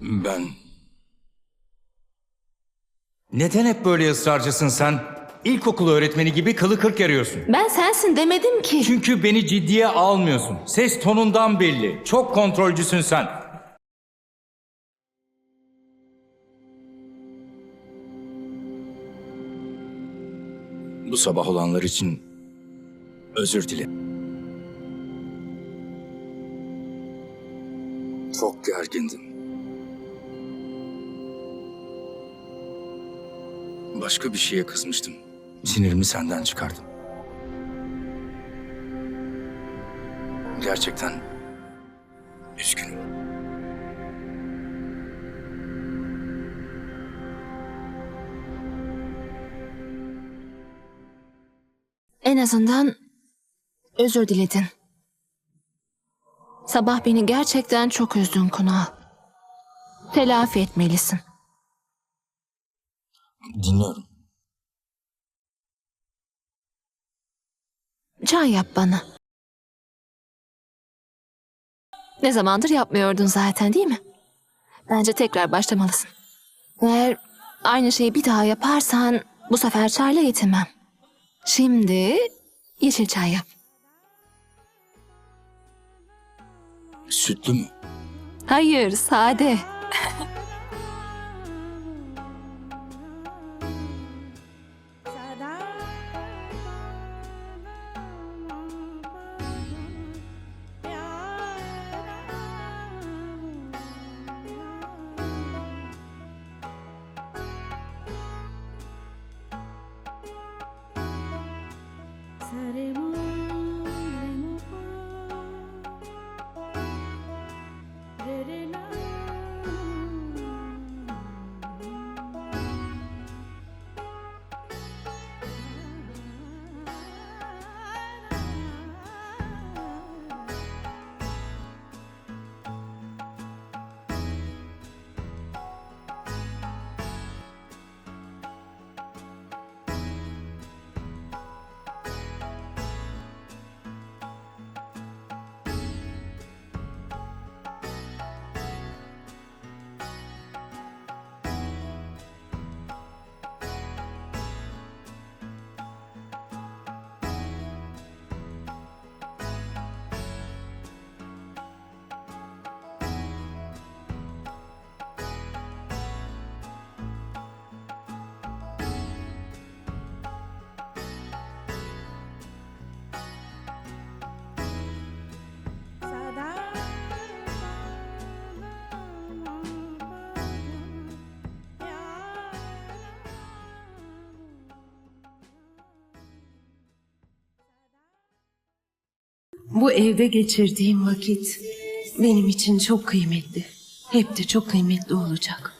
Ben... Neden hep böyle ısrarcısın sen? İlkokul öğretmeni gibi kılı kırk yarıyorsun. Ben sensin demedim ki. Çünkü beni ciddiye almıyorsun. Ses tonundan belli. Çok kontrolcüsün sen. Bu sabah olanlar için özür dilerim. Çok gergindim. Başka bir şeye kızmıştım. Sinirimi senden çıkardım. Gerçekten üzgünüm. En azından özür diledin. Sabah beni gerçekten çok üzdün Kunal. Telafi etmelisin. Dinliyorum. Çay yap bana. Ne zamandır yapmıyordun zaten değil mi? Bence tekrar başlamalısın. Eğer aynı şeyi bir daha yaparsan bu sefer çayla yetinmem. Şimdi yeşil çay yap. Sütlü mü? Hayır, sade. Bu evde geçirdiğim vakit benim için çok kıymetli. Hep de çok kıymetli olacak.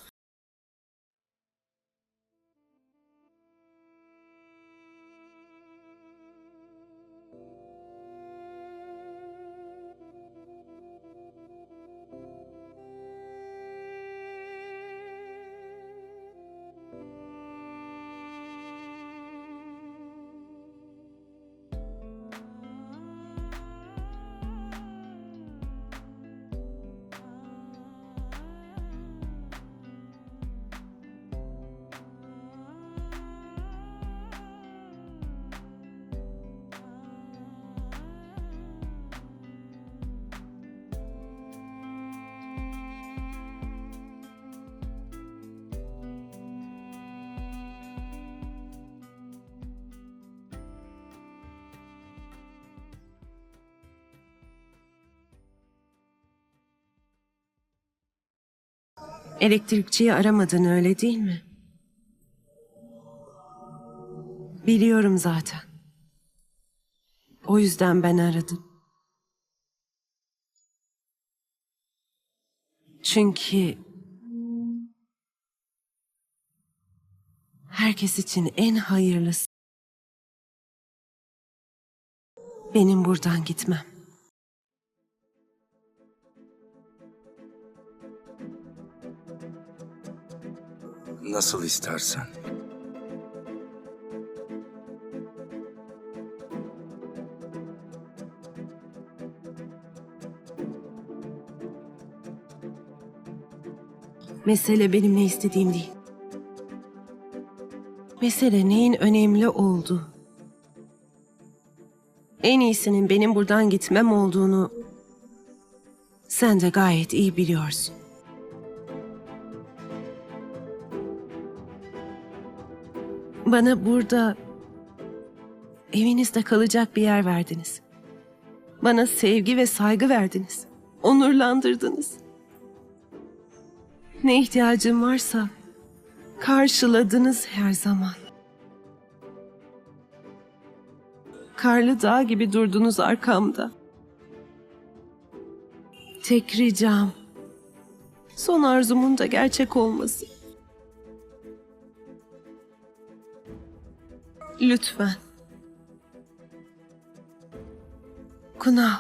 Elektrikçiyi aramadın öyle değil mi? Biliyorum zaten. O yüzden ben aradım. Çünkü herkes için en hayırlısı benim buradan gitmem. Nasıl istersen. Mesele benim ne istediğim değil. Mesele neyin önemli oldu? En iyisinin benim buradan gitmem olduğunu sen de gayet iyi biliyorsun. Bana burada evinizde kalacak bir yer verdiniz. Bana sevgi ve saygı verdiniz. Onurlandırdınız. Ne ihtiyacım varsa karşıladınız her zaman. Karlı dağ gibi durdunuz arkamda. Tek ricam son arzumun da gerçek olması. Lütfen. Kunal.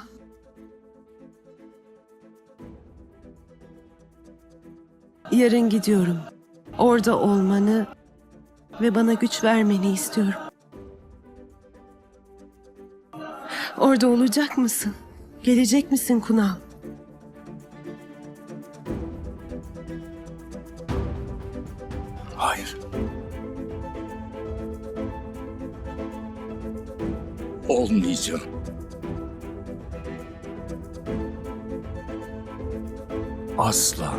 Yarın gidiyorum. Orada olmanı ve bana güç vermeni istiyorum. Orada olacak mısın? Gelecek misin Kunal? Olmayacağım. Asla.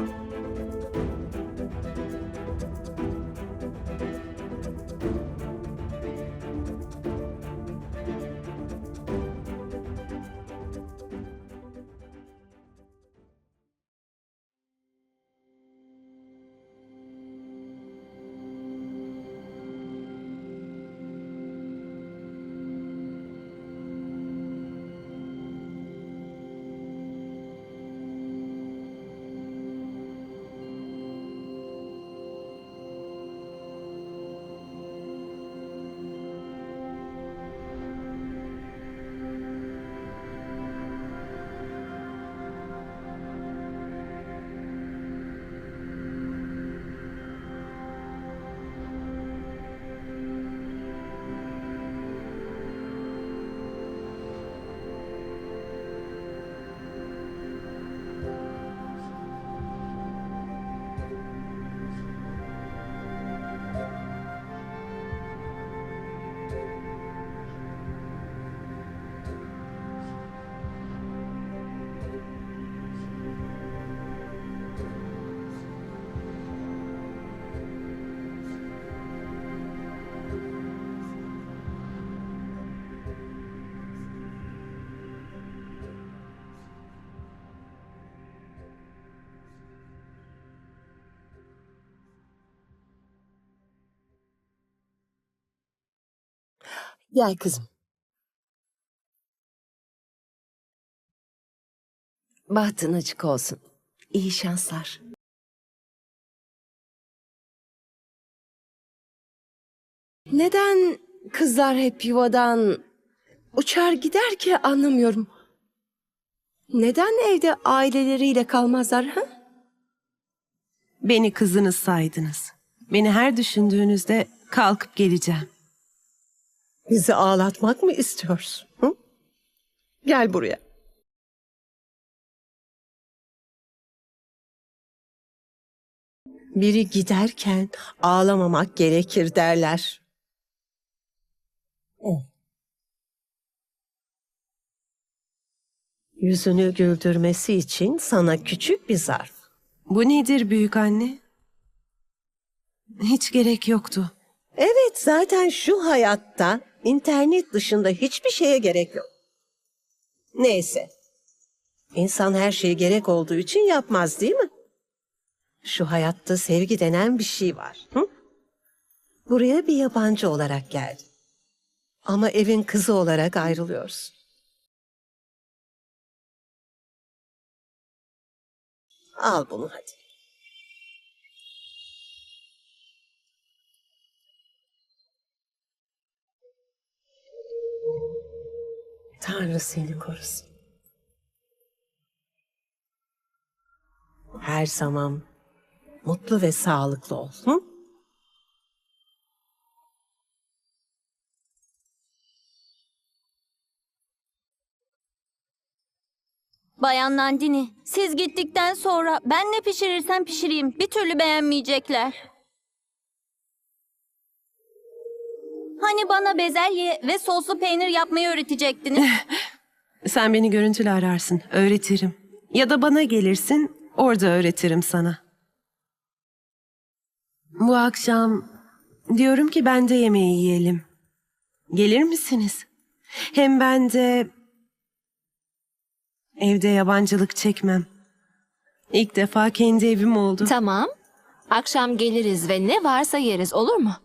Gel kızım. Bahtın açık olsun. İyi şanslar. Neden kızlar hep yuvadan uçar gider ki anlamıyorum. Neden evde aileleriyle kalmazlar ha? Beni kızınız saydınız. Beni her düşündüğünüzde kalkıp geleceğim. Bizi ağlatmak mı istiyorsun? Hı? Gel buraya. Biri giderken ağlamamak gerekir derler. Yüzünü güldürmesi için sana küçük bir zarf. Bu nedir büyük anne? Hiç gerek yoktu. Evet zaten şu hayatta internet dışında hiçbir şeye gerek yok. Neyse. İnsan her şeye gerek olduğu için yapmaz değil mi? Şu hayatta sevgi denen bir şey var. Hı? Buraya bir yabancı olarak geldin. Ama evin kızı olarak ayrılıyorsun. Al bunu hadi. Tanrı seni korusun. Her zaman mutlu ve sağlıklı ol. Bayan Nandini, siz gittikten sonra ben ne pişirirsem pişireyim bir türlü beğenmeyecekler. Hani bana bezelye ve soslu peynir yapmayı öğretecektiniz. Sen beni görüntülü ararsın, öğretirim. Ya da bana gelirsin, orada öğretirim sana. Bu akşam diyorum ki ben de yemeği yiyelim. Gelir misiniz? Hem ben de evde yabancılık çekmem. İlk defa kendi evim oldu. Tamam. Akşam geliriz ve ne varsa yeriz olur mu?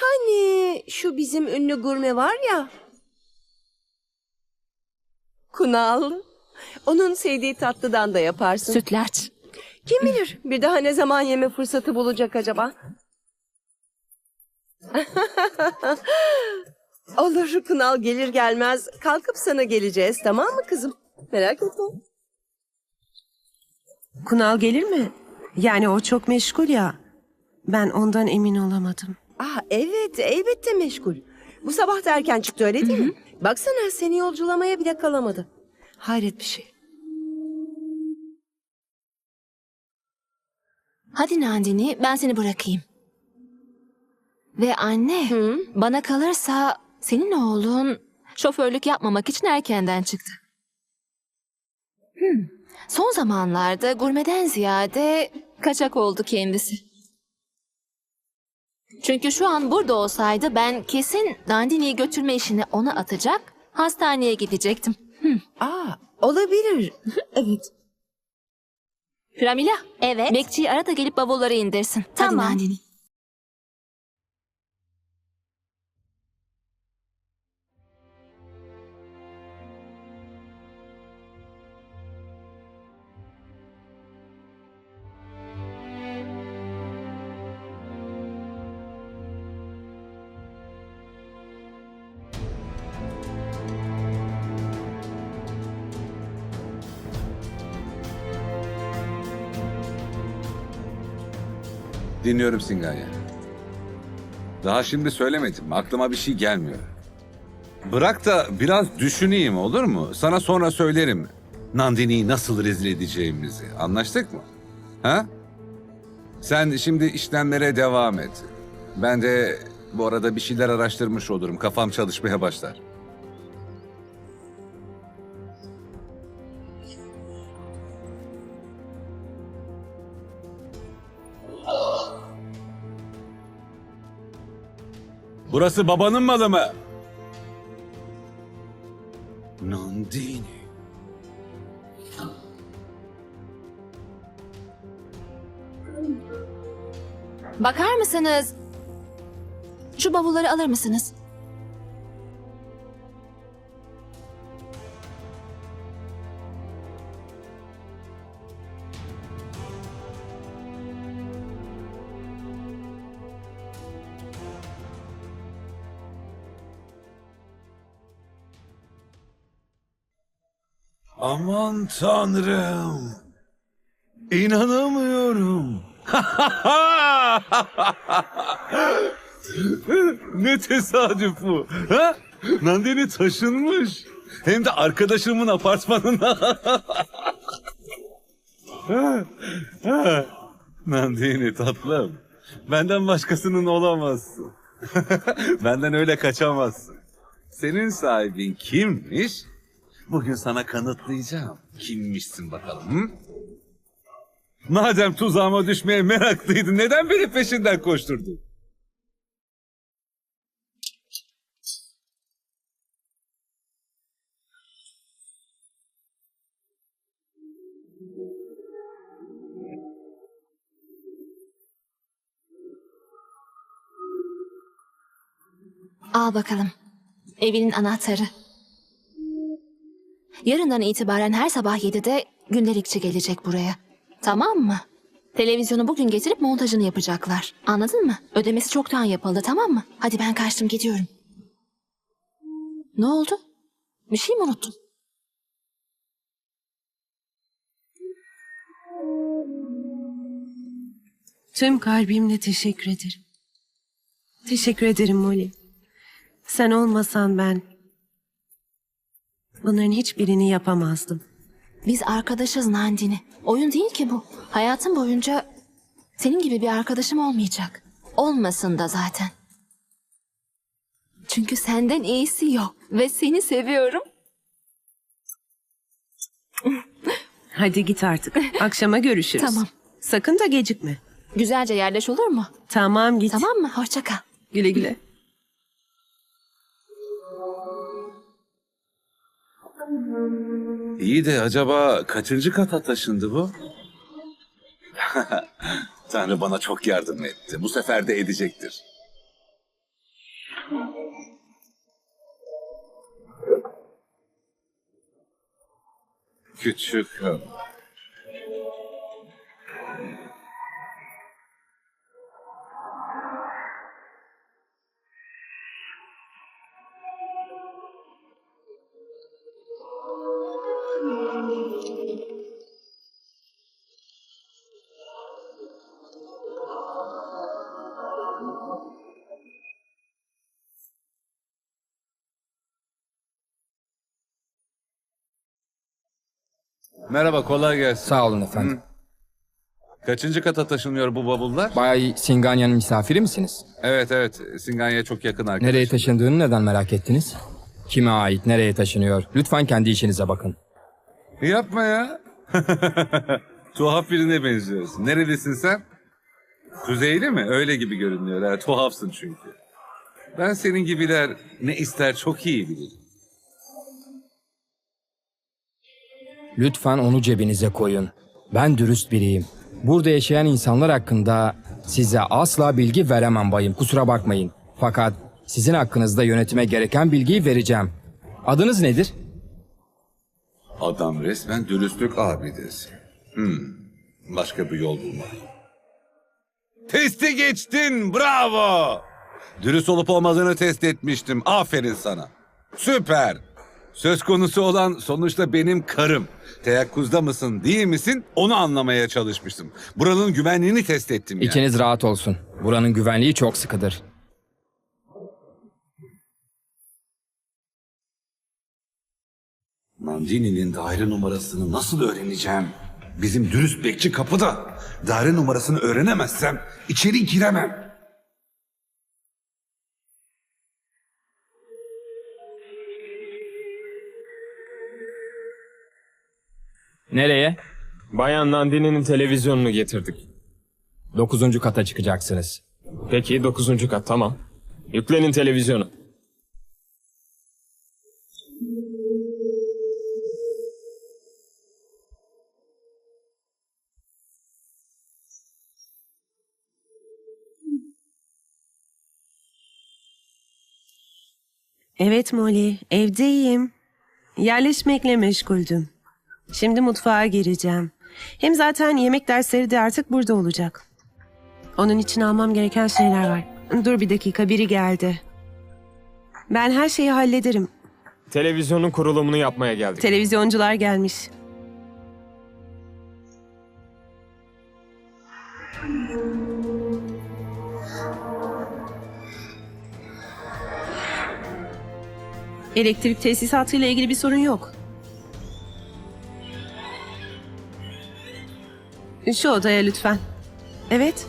Hani şu bizim ünlü gurme var ya. Kunal. Onun sevdiği tatlıdan da yaparsın. Sütlaç. Kim bilir bir daha ne zaman yeme fırsatı bulacak acaba? Olur Kunal gelir gelmez kalkıp sana geleceğiz tamam mı kızım? Merak etme. Kunal gelir mi? Yani o çok meşgul ya. Ben ondan emin olamadım. Ah evet elbette meşgul. Bu sabah da erken çıktı öyle değil mi? Baksana seni yolculamaya bile kalamadı. Hayret bir şey. Hadi Nandini ben seni bırakayım. Ve anne bana kalırsa senin oğlun şoförlük yapmamak için erkenden çıktı. Son zamanlarda gurmeden ziyade kaçak oldu kendisi. Çünkü şu an burada olsaydı ben kesin Nandini'yi götürme işini ona atacak, hastaneye gidecektim. Aa olabilir. evet. Pramila, Evet. bekçiyi ara da gelip bavulları indirsin. Tamam. Hadi Nandini. Dinliyorum Singanya. Daha şimdi söylemedim. Aklıma bir şey gelmiyor. Bırak da biraz düşüneyim olur mu? Sana sonra söylerim. Nandini'yi nasıl rezil edeceğimizi. Anlaştık mı? Ha? Sen şimdi işlemlere devam et. Ben de bu arada bir şeyler araştırmış olurum. Kafam çalışmaya başlar. Burası babanın malı mı? Nandini. Bakar mısınız? Şu bavulları alır mısınız? Aman tanrım. İnanamıyorum. ne tesadüf bu. Ha? Nandini taşınmış. Hem de arkadaşımın apartmanına. Ha, ha. Nandini tatlım. Benden başkasının olamazsın. Benden öyle kaçamazsın. Senin sahibin kimmiş? Bugün sana kanıtlayacağım. Kimmişsin bakalım? Hı? Madem tuzağıma düşmeye meraklıydın neden beni peşinden koşturdun? Al bakalım. Evinin anahtarı. Yarından itibaren her sabah 7'de gündelikçi gelecek buraya. Tamam mı? Televizyonu bugün getirip montajını yapacaklar. Anladın mı? Ödemesi çoktan yapıldı tamam mı? Hadi ben kaçtım gidiyorum. Ne oldu? Bir şey mi unuttun? Tüm kalbimle teşekkür ederim. Teşekkür ederim Molly. Sen olmasan ben... Bunların hiçbirini yapamazdım. Biz arkadaşız Nandini. Oyun değil ki bu. Hayatım boyunca senin gibi bir arkadaşım olmayacak. Olmasın da zaten. Çünkü senden iyisi yok ve seni seviyorum. Hadi git artık. Akşama görüşürüz. Tamam. Sakın da gecikme. Güzelce yerleş olur mu? Tamam git. Tamam mı? Hoşça kal. Güle güle. İyi de acaba kaçıncı kata taşındı bu? Tanrı bana çok yardım etti. Bu sefer de edecektir. Küçük hanım. Merhaba kolay gelsin. Sağ olun efendim. Kaçıncı kata taşınıyor bu bavullar? Bay Singanya'nın misafiri misiniz? Evet evet Singanya'ya çok yakın arkadaşım. Nereye taşındığını neden merak ettiniz? Kime ait, nereye taşınıyor? Lütfen kendi işinize bakın. Yapma ya. Tuhaf birine benziyorsun. Nerelisin sen? Kuzeyli mi? Öyle gibi görünüyor. Ha, tuhafsın çünkü. Ben senin gibiler ne ister çok iyi bilirim. Lütfen onu cebinize koyun. Ben dürüst biriyim. Burada yaşayan insanlar hakkında size asla bilgi veremem bayım. Kusura bakmayın. Fakat sizin hakkınızda yönetime gereken bilgiyi vereceğim. Adınız nedir? Adam resmen dürüstlük abidesi. Hmm. Başka bir yol bulmak. Testi geçtin. Bravo. Dürüst olup olmadığını test etmiştim. Aferin sana. Süper. Söz konusu olan sonuçta benim karım. Teyakkuzda mısın değil misin onu anlamaya çalışmıştım. Buranın güvenliğini test ettim yani. İçiniz rahat olsun. Buranın güvenliği çok sıkıdır. Nandini'nin daire numarasını nasıl öğreneceğim? Bizim dürüst bekçi kapıda. Daire numarasını öğrenemezsem içeri giremem. Nereye? Bayan Nandini'nin televizyonunu getirdik. Dokuzuncu kata çıkacaksınız. Peki dokuzuncu kat tamam. Yüklenin televizyonu. Evet Molly, evdeyim. Yerleşmekle meşguldüm. Şimdi mutfağa gireceğim. Hem zaten yemek dersleri de artık burada olacak. Onun için almam gereken şeyler var. Dur bir dakika, biri geldi. Ben her şeyi hallederim. Televizyonun kurulumunu yapmaya geldik. Televizyoncular gelmiş. Elektrik tesisatıyla ilgili bir sorun yok. Şu odaya lütfen. Evet.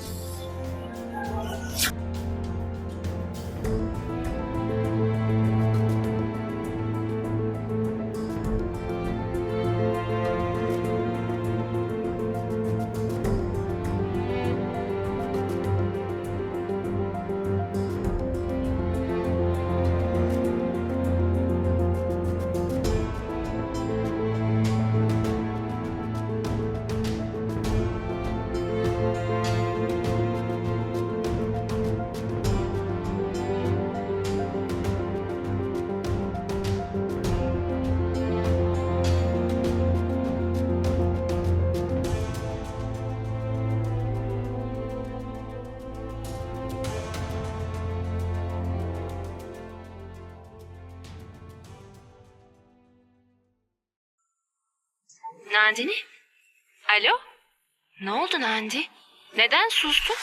Nandi? Neden sustun?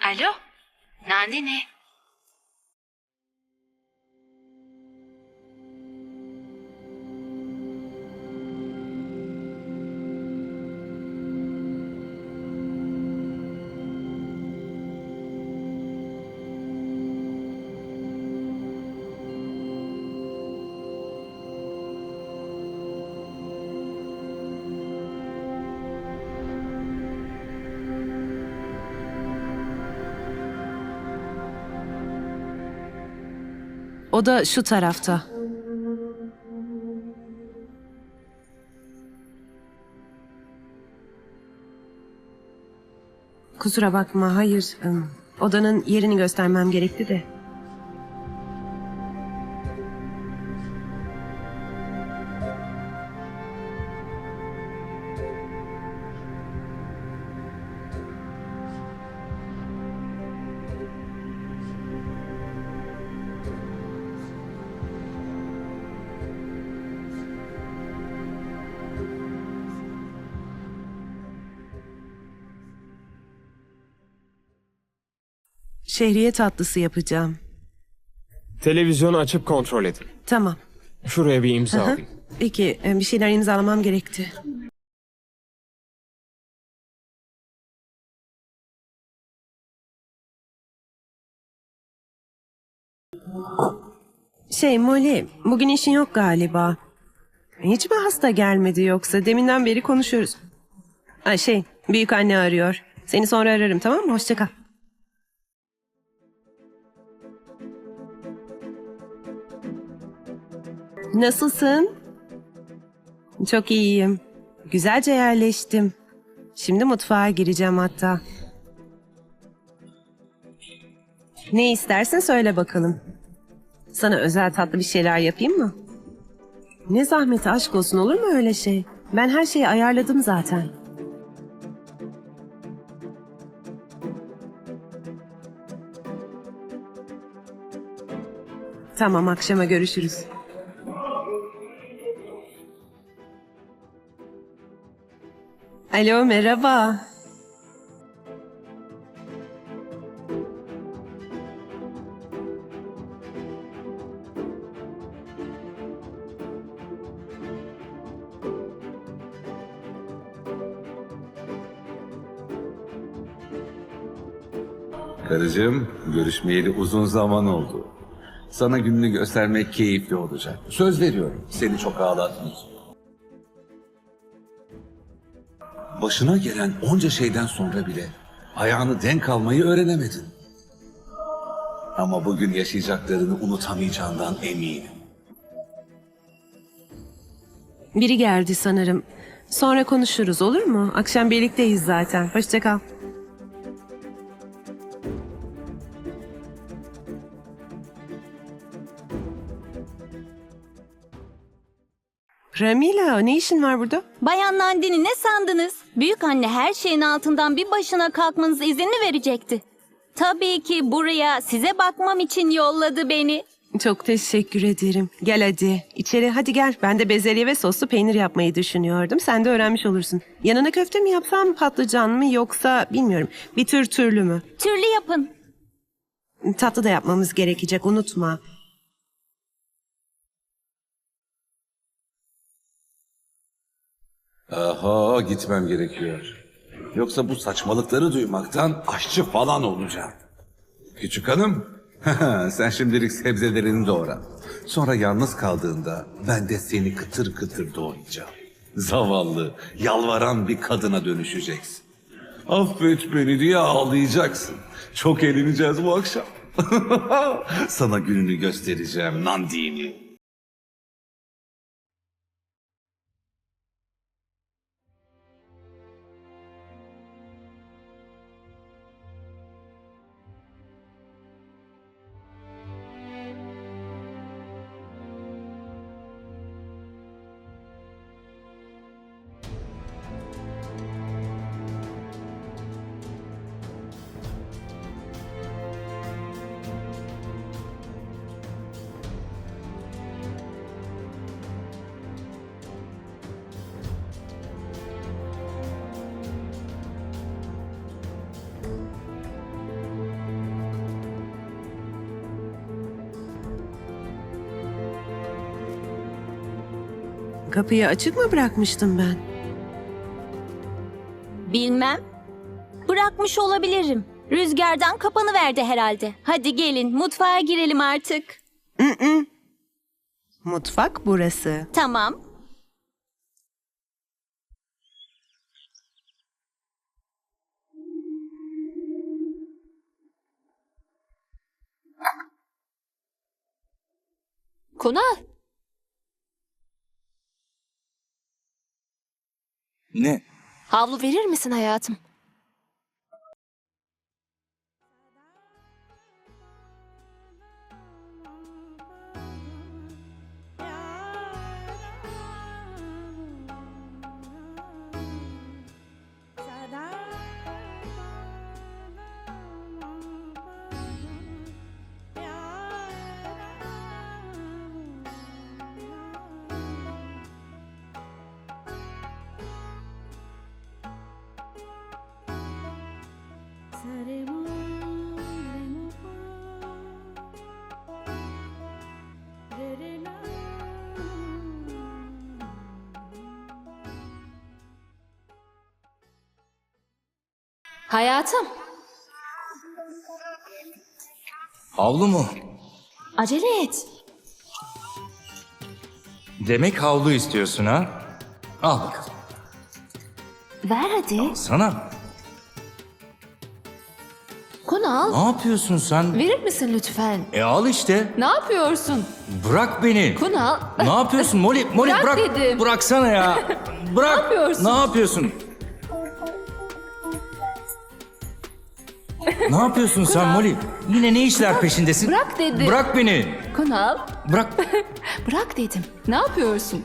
Alo? Nandini? Da şu tarafta. Kusura bakma, hayır. Odanın yerini göstermem gerekti de. Şehriye tatlısı yapacağım. Televizyonu açıp kontrol edin. Tamam. Şuraya bir imza Aha. alayım. Peki, e, bir şeyler imzalamam gerekti. Şey Molly, bugün işin yok galiba. Hiç mi hasta gelmedi yoksa? Deminden beri konuşuyoruz. Ay şey, büyük anne arıyor. Seni sonra ararım tamam mı? Hoşça kal. Nasılsın? Çok iyiyim. Güzelce yerleştim. Şimdi mutfağa gireceğim hatta. Ne istersin söyle bakalım. Sana özel tatlı bir şeyler yapayım mı? Ne zahmeti aşk olsun olur mu öyle şey? Ben her şeyi ayarladım zaten. Tamam akşama görüşürüz. Alo merhaba. Karıcığım, görüşmeyeli uzun zaman oldu. Sana gününü göstermek keyifli olacak. Söz veriyorum, seni çok ağlatmayacağım. Başına gelen onca şeyden sonra bile ayağını denk almayı öğrenemedin. Ama bugün yaşayacaklarını unutamayacağından eminim. Biri geldi sanırım. Sonra konuşuruz olur mu? Akşam birlikteyiz zaten. Hoşça kal. Ramila ne işin var burada? Bayan Nandini ne sandınız? Büyük anne her şeyin altından bir başına kalkmanıza izinli verecekti. Tabii ki buraya size bakmam için yolladı beni. Çok teşekkür ederim. Gel hadi. İçeri hadi gel. Ben de bezelye ve soslu peynir yapmayı düşünüyordum. Sen de öğrenmiş olursun. Yanına köfte mi yapsam patlıcan mı yoksa bilmiyorum. Bir tür türlü mü? Türlü yapın. Tatlı da yapmamız gerekecek unutma. Aha gitmem gerekiyor. Yoksa bu saçmalıkları duymaktan aşçı falan olacağım. Küçük hanım, sen şimdilik sebzelerini doğra. Sonra yalnız kaldığında ben de seni kıtır kıtır doğrayacağım. Zavallı, yalvaran bir kadına dönüşeceksin. Affet beni diye ağlayacaksın. Çok eğleneceğiz bu akşam. Sana gününü göstereceğim Nandini. Kapıyı açık mı bırakmıştım ben? Bilmem. Bırakmış olabilirim. Rüzgardan kapanı verdi herhalde. Hadi gelin mutfağa girelim artık. Mutfak burası. Tamam. Kunal, Ne? havlu verir misin hayatım? Hayatım, Havlu mu? acele et. Demek havlu istiyorsun ha? Al bakalım. Ver hadi. Sana. Kunal, Ne yapıyorsun sen? verir misin lütfen? E al işte. Ne yapıyorsun? Bırak beni. Kunal, Ne yapıyorsun Molly? Molly Bırak bırak. dedim. Bıraksana ya. Bırak. Ne yapıyorsun? Ne yapıyorsun? Ne yapıyorsun sen Molly? Yine ne işler peşindesin? Bırak dedim. Bırak beni. Kunal, Bırak. bırak dedim. Ne yapıyorsun?